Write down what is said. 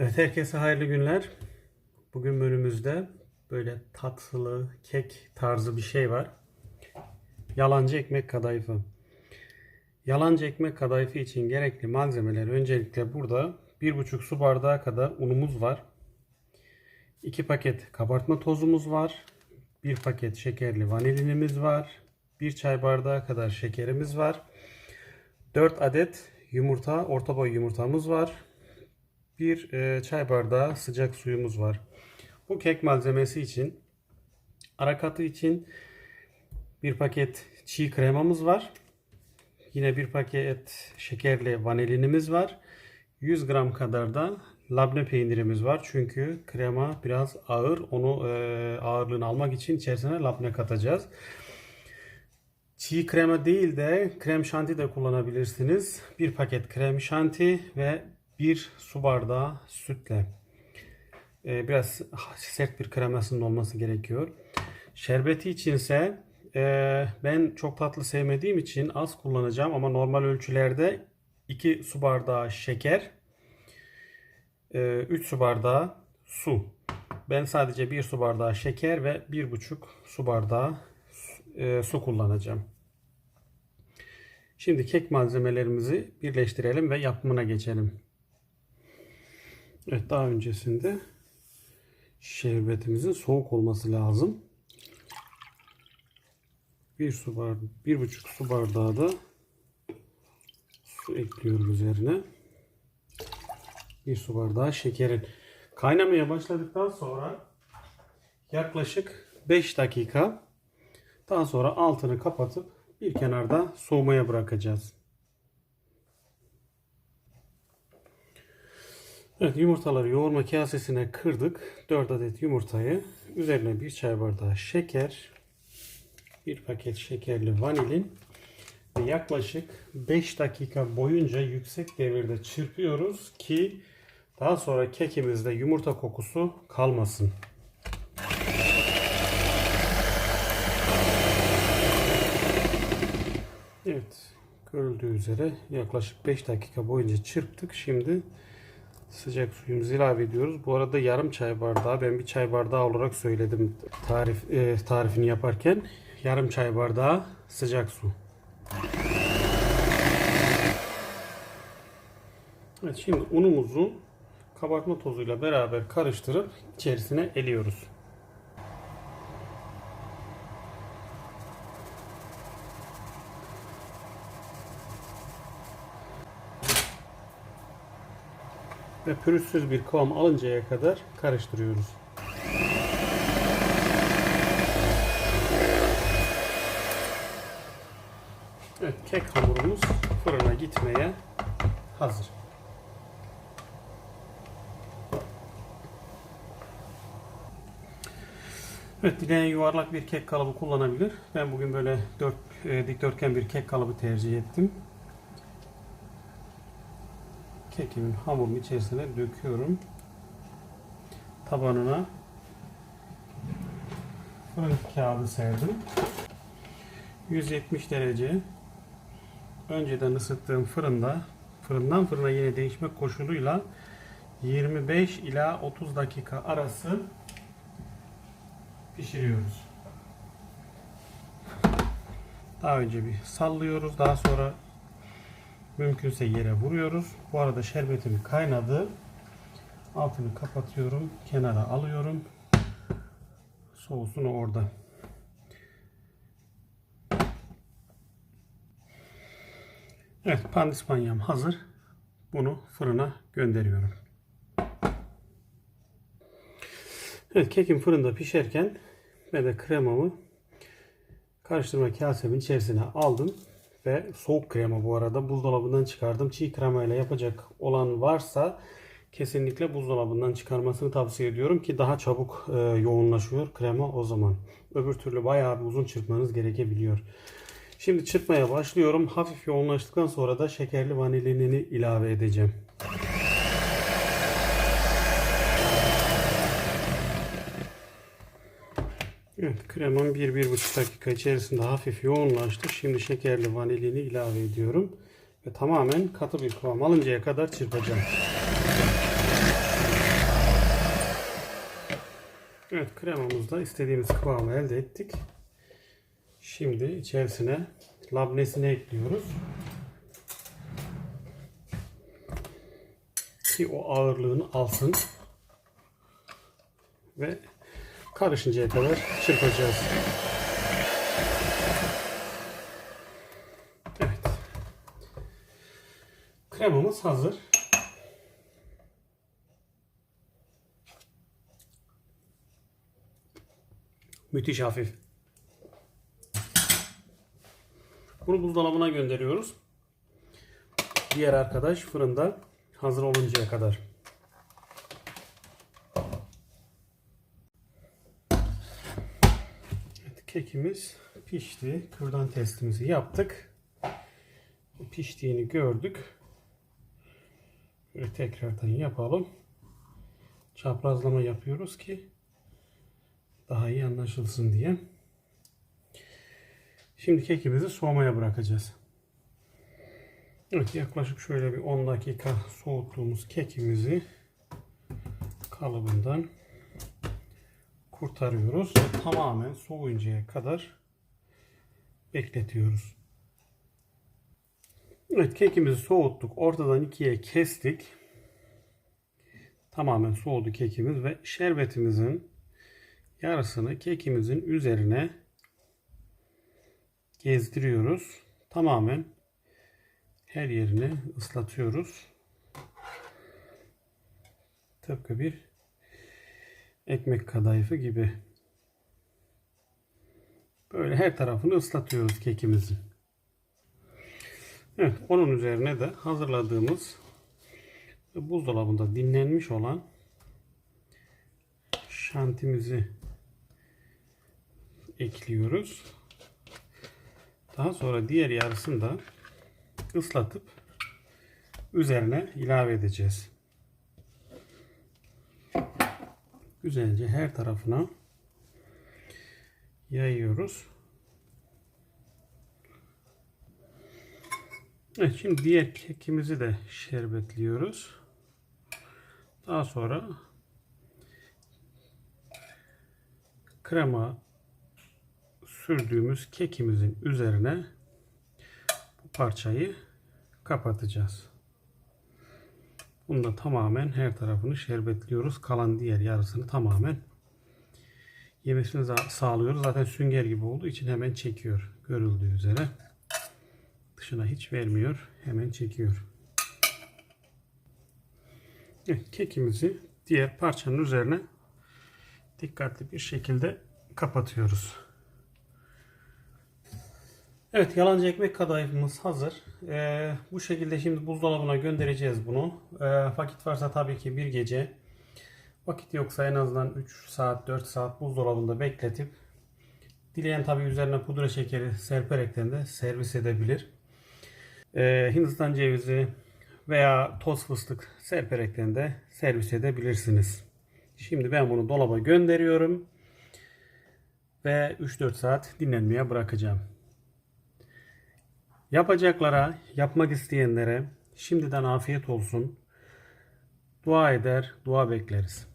Evet herkese hayırlı günler. Bugün menümüzde böyle tatlı kek tarzı bir şey var. Yalancı ekmek kadayıfı. Yalancı ekmek kadayıfı için gerekli malzemeler öncelikle burada 1,5 su bardağı kadar unumuz var. 2 paket kabartma tozumuz var. 1 paket şekerli vanilinimiz var. 1 çay bardağı kadar şekerimiz var. 4 adet yumurta, orta boy yumurtamız var. Bir e, çay bardağı sıcak suyumuz var. Bu kek malzemesi için arakatı için bir paket çiğ kremamız var. Yine bir paket şekerli vanilinimiz var. 100 gram kadar da labne peynirimiz var. Çünkü krema biraz ağır. Onu e, ağırlığını almak için içerisine labne katacağız. Çiğ krema değil de krem şanti de kullanabilirsiniz. Bir paket krem şanti ve bir su bardağı sütle. Ee, biraz sert bir kremasının olması gerekiyor. Şerbeti içinse e, ben çok tatlı sevmediğim için az kullanacağım ama normal ölçülerde 2 su bardağı şeker, 3 su bardağı su. Ben sadece 1 su bardağı şeker ve 1,5 su bardağı e, su kullanacağım. Şimdi kek malzemelerimizi birleştirelim ve yapımına geçelim. Evet daha öncesinde şerbetimizin soğuk olması lazım. Bir su bardağı, bir buçuk su bardağı da su ekliyoruz üzerine. Bir su bardağı şekerin. Kaynamaya başladıktan sonra yaklaşık 5 dakika daha sonra altını kapatıp bir kenarda soğumaya bırakacağız. Evet yumurtaları yoğurma kasesine kırdık. 4 adet yumurtayı üzerine bir çay bardağı şeker, bir paket şekerli vanilin ve yaklaşık 5 dakika boyunca yüksek devirde çırpıyoruz ki daha sonra kekimizde yumurta kokusu kalmasın. Evet görüldüğü üzere yaklaşık 5 dakika boyunca çırptık. Şimdi sıcak suyumuzu ilave ediyoruz. Bu arada yarım çay bardağı ben bir çay bardağı olarak söyledim tarif e, tarifini yaparken yarım çay bardağı sıcak su. Evet şimdi unumuzu kabartma tozuyla beraber karıştırıp içerisine eliyoruz. Ve pürüzsüz bir kıvam alıncaya kadar karıştırıyoruz. Evet, kek hamurumuz fırına gitmeye hazır. Evet, dileyen yuvarlak bir kek kalıbı kullanabilir. Ben bugün böyle dört, e, dikdörtgen bir kek kalıbı tercih ettim kekimin hamurun içerisine döküyorum. Tabanına fırın kağıdı serdim. 170 derece önceden ısıttığım fırında fırından fırına yine değişme koşuluyla 25 ila 30 dakika arası pişiriyoruz. Daha önce bir sallıyoruz. Daha sonra Mümkünse yere vuruyoruz. Bu arada şerbetim kaynadı. Altını kapatıyorum. Kenara alıyorum. Soğusun orada. Evet pandispanyam hazır. Bunu fırına gönderiyorum. Evet kekim fırında pişerken ben de kremamı karıştırma kasemin içerisine aldım ve soğuk krema bu arada buzdolabından çıkardım. Çiğ krema ile yapacak olan varsa kesinlikle buzdolabından çıkarmasını tavsiye ediyorum ki daha çabuk e, yoğunlaşıyor krema o zaman. Öbür türlü bayağı bir uzun çırpmanız gerekebiliyor. Şimdi çırpmaya başlıyorum. Hafif yoğunlaştıktan sonra da şekerli vanilinini ilave edeceğim. Evet, kremam 1-1,5 dakika içerisinde hafif yoğunlaştı. Şimdi şekerli vanilini ilave ediyorum. Ve tamamen katı bir kıvam alıncaya kadar çırpacağım. Evet kremamızda istediğimiz kıvamı elde ettik. Şimdi içerisine labnesini ekliyoruz. Ki o ağırlığını alsın. Ve karışıncaya kadar çırpacağız. Evet. Kremamız hazır. Müthiş hafif. Bunu buzdolabına gönderiyoruz. Diğer arkadaş fırında hazır oluncaya kadar. Kekimiz pişti. Kürdan testimizi yaptık. Piştiğini gördük. Böyle tekrardan yapalım. Çaprazlama yapıyoruz ki daha iyi anlaşılsın diye. Şimdi kekimizi soğumaya bırakacağız. Evet yaklaşık şöyle bir 10 dakika soğuttuğumuz kekimizi kalıbından kurtarıyoruz. Tamamen soğuyuncaya kadar bekletiyoruz. Evet kekimizi soğuttuk. Ortadan ikiye kestik. Tamamen soğudu kekimiz ve şerbetimizin yarısını kekimizin üzerine gezdiriyoruz. Tamamen her yerini ıslatıyoruz. Tıpkı bir ekmek kadayıfı gibi. Böyle her tarafını ıslatıyoruz kekimizin. Evet, onun üzerine de hazırladığımız buzdolabında dinlenmiş olan şantimizi ekliyoruz. Daha sonra diğer yarısını da ıslatıp üzerine ilave edeceğiz. Güzelce her tarafına yayıyoruz. Evet şimdi diğer kekimizi de şerbetliyoruz. Daha sonra krema sürdüğümüz kekimizin üzerine bu parçayı kapatacağız. Bunu da tamamen her tarafını şerbetliyoruz. Kalan diğer yarısını tamamen yemesini sağlıyoruz. Zaten sünger gibi olduğu için hemen çekiyor. Görüldüğü üzere. Dışına hiç vermiyor. Hemen çekiyor. Evet, kekimizi diğer parçanın üzerine dikkatli bir şekilde kapatıyoruz. Evet yalancı ekmek kadayıfımız hazır. Ee, bu şekilde şimdi buzdolabına göndereceğiz bunu. Ee, vakit varsa tabii ki bir gece. Vakit yoksa en azından 3 saat 4 saat buzdolabında bekletip dileyen tabii üzerine pudra şekeri serperekten de servis edebilir. Ee, Hindistan cevizi veya toz fıstık serperekten de servis edebilirsiniz. Şimdi ben bunu dolaba gönderiyorum ve 3-4 saat dinlenmeye bırakacağım. Yapacaklara, yapmak isteyenlere şimdiden afiyet olsun. Dua eder, dua bekleriz.